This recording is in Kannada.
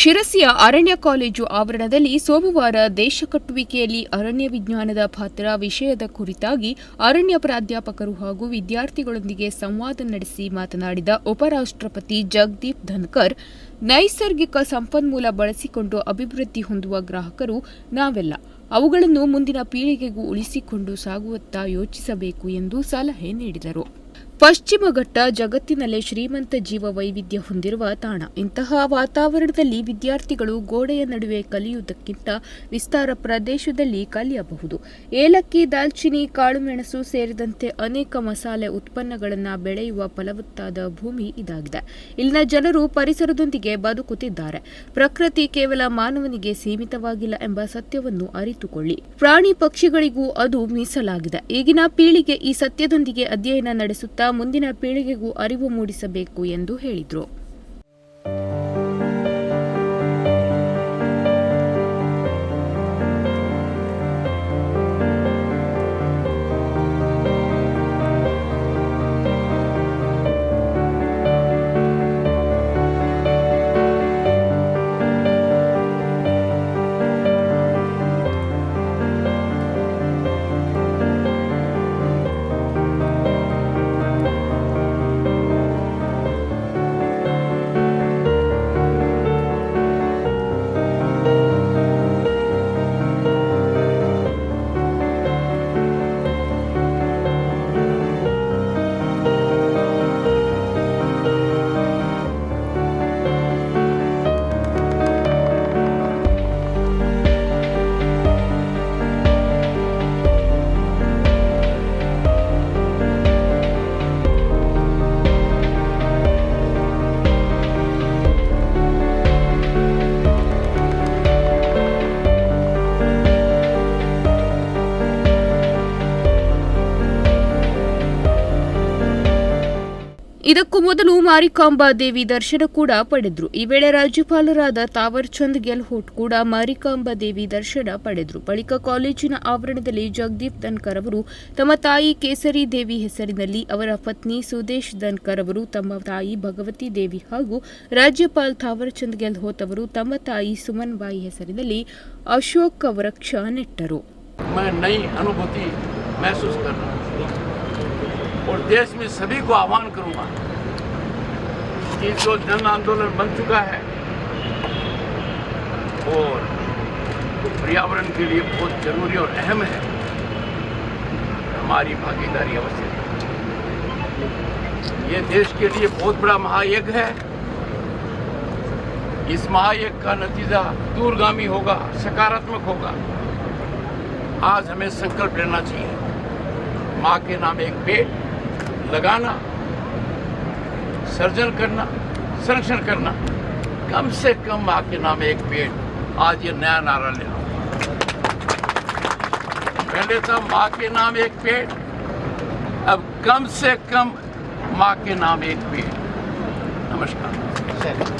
ಶಿರಸಿಯ ಅರಣ್ಯ ಕಾಲೇಜು ಆವರಣದಲ್ಲಿ ಸೋಮವಾರ ದೇಶ ಕಟ್ಟುವಿಕೆಯಲ್ಲಿ ಅರಣ್ಯ ವಿಜ್ಞಾನದ ಪಾತ್ರ ವಿಷಯದ ಕುರಿತಾಗಿ ಅರಣ್ಯ ಪ್ರಾಧ್ಯಾಪಕರು ಹಾಗೂ ವಿದ್ಯಾರ್ಥಿಗಳೊಂದಿಗೆ ಸಂವಾದ ನಡೆಸಿ ಮಾತನಾಡಿದ ಉಪರಾಷ್ಟ್ರಪತಿ ಜಗದೀಪ್ ಧನ್ಕರ್, ನೈಸರ್ಗಿಕ ಸಂಪನ್ಮೂಲ ಬಳಸಿಕೊಂಡು ಅಭಿವೃದ್ಧಿ ಹೊಂದುವ ಗ್ರಾಹಕರು ನಾವೆಲ್ಲ. ಅವುಗಳನ್ನು ಮುಂದಿನ ಪೀಳಿಗೆಗೂ ಉಳಿಸಿಕೊಂಡು ಸಾಗುವತ್ತ ಯೋಚಿಸಬೇಕು ಎಂದು ಸಲಹೆ ನೀಡಿದರು. ಪಶ್ಚಿಮ ಘಟ್ಟ ಜಗತ್ತಿನಲ್ಲೇ ಶ್ರೀಮಂತ ಜೀವ ವೈವಿಧ್ಯ ಹೊಂದಿರುವ ತಾಣ. ಇಂತಹ ವಾತಾವರಣದಲ್ಲಿ ವಿದ್ಯಾರ್ಥಿಗಳು ಗೋಡೆಯ ನಡುವೆ ಕಲಿಯುವುದಕ್ಕಿಂತ ವಿಸ್ತಾರ ಪ್ರದೇಶದಲ್ಲಿ ಕಲಿಯಬಹುದು. ಏಲಕ್ಕಿ, ದಾಲ್ಚಿನಿ, ಕಾಳುಮೆಣಸು ಸೇರಿದಂತೆ ಅನೇಕ ಮಸಾಲೆ ಉತ್ಪನ್ನಗಳನ್ನು ಬೆಳೆಯುವ ಫಲವತ್ತಾದ ಭೂಮಿ ಇದಾಗಿದೆ. ಇಲ್ಲಿನ ಜನರು ಪರಿಸರದೊಂದಿಗೆ ಬದುಕುತ್ತಿದ್ದಾರೆ. ಪ್ರಕೃತಿ ಕೇವಲ ಮಾನವನಿಗೆ ಸೀಮಿತವಾಗಿಲ್ಲ ಎಂಬ ಸತ್ಯವನ್ನು ಅರಿತುಕೊಳ್ಳಿ. ಪ್ರಾಣಿ ಪಕ್ಷಿಗಳಿಗೂ ಅದು ಮೀಸಲಾಗಿದೆ. ಈಗಿನ ಪೀಳಿಗೆ ಈ ಸತ್ಯದೊಂದಿಗೆ ಅಧ್ಯಯನ ನಡೆಸುತ್ತಾ ಮುಂದಿನ ಪೀಳಿಗೆಗೂ ಅರಿವು ಮೂಡಿಸಬೇಕು ಎಂದು ಹೇಳಿದರು. ಇದಕ್ಕೂ ಮೊದಲು ಮಾರಿಕಾಂಬಾ ದೇವಿ ದರ್ಶನ ಕೂಡ ಪಡೆದ್ರು. ಈ ವೇಳೆ ರಾಜ್ಯಪಾಲರಾದ ತಾವರ್ ಚಂದ್ ಗೆಹ್ಲೋಟ್ ಕೂಡ ಮಾರಿಕಾಂಬಾ ದೇವಿ ದರ್ಶನ ಪಡೆದ್ರು. ಬಳಿಕ ಕಾಲೇಜಿನ ಆವರಣದಲ್ಲಿ ಜಗದೀಪ್ ಧನ್ಕರ್ ಅವರು ತಮ್ಮ ತಾಯಿ ಕೇಸರಿ ದೇವಿ ಹೆಸರಿನಲ್ಲಿ ಅವರ ಪತ್ನಿ ಸುದೇಶ್ ಧನ್ಕರ್ ಅವರು ತಮ್ಮ ತಾಯಿ ಭಗವತಿ ದೇವಿ ಹಾಗೂ ರಾಜ್ಯಪಾಲ್ ತಾವರ್ ಚಂದ್ ಗೆಹ್ಲೋಟ್ ಅವರು ತಮ್ಮ ತಾಯಿ ಸುಮನ್ ಬಾಯಿ ಹೆಸರಿನಲ್ಲಿ ಅಶೋಕ್ ವೃಕ್ಷ ನೆಟ್ಟರು. और देश में सभी को आह्वान करूँगा कि जो जन आंदोलन बन चुका है और पर्यावरण के लिए बहुत ज़रूरी और अहम है, हमारी भागीदारी अवश्य ये देश के लिए बहुत बड़ा महायज्ञ है। इस महायज्ञ का नतीजा दूरगामी होगा, सकारात्मक होगा। आज हमें संकल्प लेना चाहिए। माँ के नाम एक पेड़ लगाना, सर्जन करना, संरक्षण करना, कम से कम माँ के नाम एक पेड़। आज ये नया नारा ले लो पहले था माँ के नाम एक पेड़, अब कम से कम माँ के नाम एक पेड़। नमस्कार।